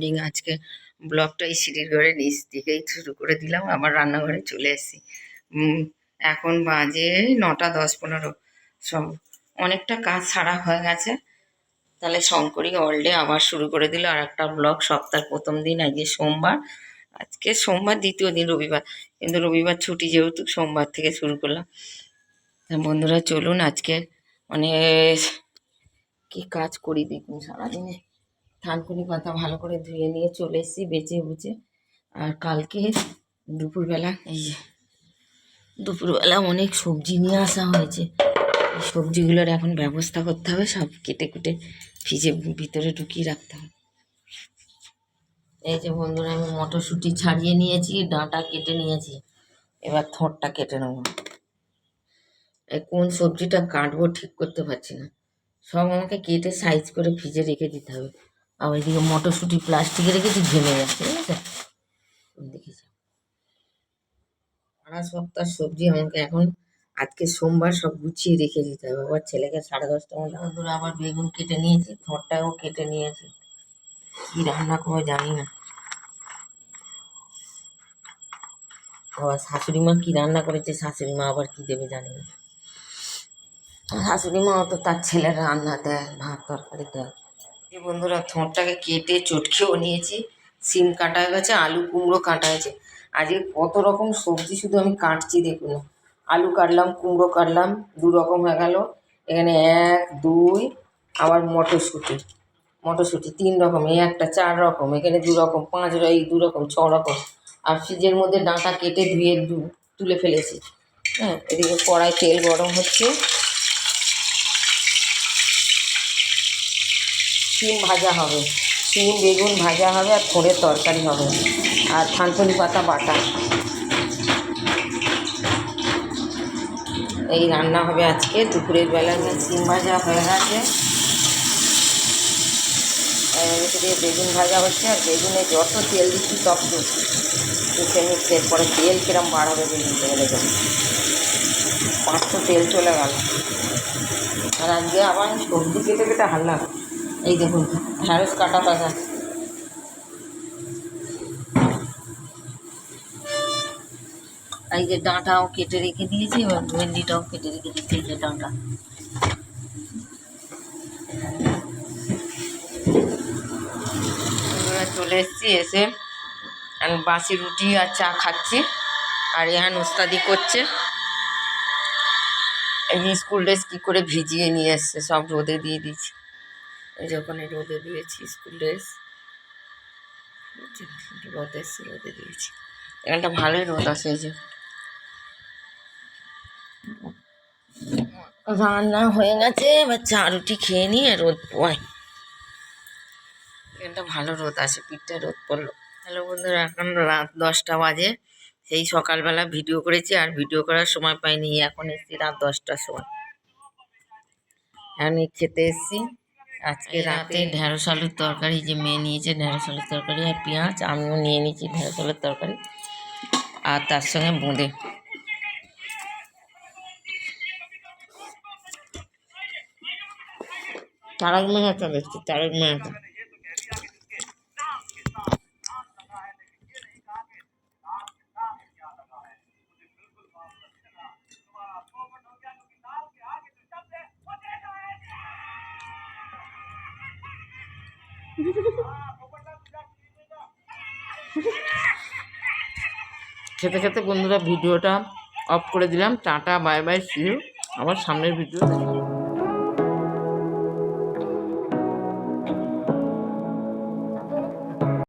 Morning আজকে ব্লগটা এই সিঁড়ির ঘরে নিচ থেকেই শুরু করে দিলাম, আবার রান্নাঘরে চলে এসেছি এখন বাজে নটা দশ পনেরো। সব অনেকটা কাজ সারা হয়ে গেছে। তাহলে শঙ্করী অলডে আবার শুরু করে দিল আর একটা ব্লগ। সপ্তাহের প্রথম দিন, আজকে সোমবার। আজকে সোমবার, দ্বিতীয় দিন রবিবার। কিন্তু রবিবার ছুটি যেহেতু, সোমবার থেকে শুরু করলাম। বন্ধুরা চলুন আজকে অনেক কি কাজ করি দেখুন সারাদিনে। থানকুনি পাতা ভালো করে ধুয়ে নিয়ে চলে এসেছি বেচে বুচে আর কালকে দুপুরবেলা এই যে, দুপুরবেলা অনেক সবজি নিয়ে আসা হয়েছে। সবজিগুলোর এখন ব্যবস্থা করতে হবে, সব কেটে কুটে ফ্রিজে ভিতরে ঢুকিয়ে রাখতে হবে। এই যে বন্ধুরা, আমি মটরশুঁটি ছাড়িয়ে নিয়েছি, ডাঁটা কেটে নিয়েছি। এবার থোঁটটা কেটে নেব। কোন সবজিটা কাটবো ঠিক করতে পারছি না। সব আমাকে কেটে সাইজ করে ফ্রিজে রেখে দিতে হবে। আর ওইদিকে মটরশুঁটি প্লাস্টিকে রেখেছি ঘেমে যাচ্ছে ঠিক আছে? দেখেছি সারা সপ্তাহ সবজি আমাকে এখন আজকে সোমবার সব গুছিয়ে রেখে দিতে হবে। আবার ছেলেকে সাড়ে দশটা মধ্যে বন্ধুরা, আবার বেগুন কেটে নিয়েছি থোঁটটাও কেটে নিয়েছি। কি রান্না করব জানি না। আবার শাশুড়ি মা কি রান্না করেছে, শাশুড়ি মা আবার কি দেবে জানি না। শাশুড়ি মা তো তার ছেলের রান্না দেয়, ভাত, তরকারি দেয়। এই বন্ধুরা থোঁটটাকে কেটে চটকেও নিয়েছি। সিম কাটা গেছে, আলু কুমড়ো কাটা হয়েছে। আজকে কত রকম সবজি শুধু আমি কাটছি দেখুন। আলু কাটলাম, কুমড়ো কাটলাম, দু রকম হয়ে গেল। এখানে এক, দুই, আবার মটরশুঁটি। মটরশুঁটি তিন রকম, এই একটা চার রকম, এখানে দু রকম, পাঁচ এই দু রকম, ছ রকম। আর ফ্রিজের মধ্যে ডাঁটা কেটে ধুয়ে তুলে ফেলেছি। হ্যাঁ এদিকে কড়াই তেল গরম হচ্ছে। শিম ভাজা হবে। শিম, বেগুন ভাজা হবে আর থোড়ের তরকারি হবে। আর থানকুনি পাতা বাটা। এই রান্না হবে আজকে। দুপুরের বেলা শিম ভাজা হয়ে গেছে। দিয়ে বেগুন ভাজা হচ্ছে। আর বেগুনে যত তেল দিচ্ছি তত মিশে মিশে এরপরে তেল কিরম বাড়াবে বেগুন পাঁচশো তেল চলে গেল। আর আজকে আবার সবজি কেটে কেটে হারলাম। এই দেখুন ঢ্যাঁড়স কাটা পাতা এই যে ডাঁটাও কেটে রেখে দিয়েছি, এবার ভেন্ডিটাও কেটে রেখে দিয়েছি এই যে ডাঁটা। চলে এসেছি, এসে বাসি রুটি আর চা খাচ্ছি, আর এহান ওস্তাদি করছে। এই স্কুল ড্রেস কী করে ভিজিয়ে নিয়ে এসছে, সব রোদে দিয়ে দিয়েছি। যখন এই রোদে দিয়েছি স্কুল ড্রেস রোদ রোদে দিয়েছি। এখানটা ভালোই রোদ এই যে। রান্না হয়ে গেছে, এবার চা রুটি খেয়ে নিয়ে রোদ পোয়াই। এখানটা ভালো রোদ আসে পিঠটা রোদ পড়ল। হ্যালো বন্ধুরা, এখন রাত দশটা বাজে। সেই সকালবেলা ভিডিও করেছি, আর ভিডিও করার সময় পাইনি, এখন এসেছি রাত দশটার সময়। এখন খেতে এসেছি। আজকে রাতে ঢেঁড়স আলুর তরকারি যে মেয়ে নিয়েছে ঢেঁড়স আলুর তরকারি আর পেঁয়াজ আমিও নিয়ে নিয়েছি ঢেঁড়স আলুর তরকারি আর তার সঙ্গে বোঁদে। তারক মেহতা দেখছি তারক মেহতা। খেতে খেতে বন্ধুরা ভিডিওটা অফ করে দিলাম টাটা বাই বাই সিউ আবার সামনের ভিডিও।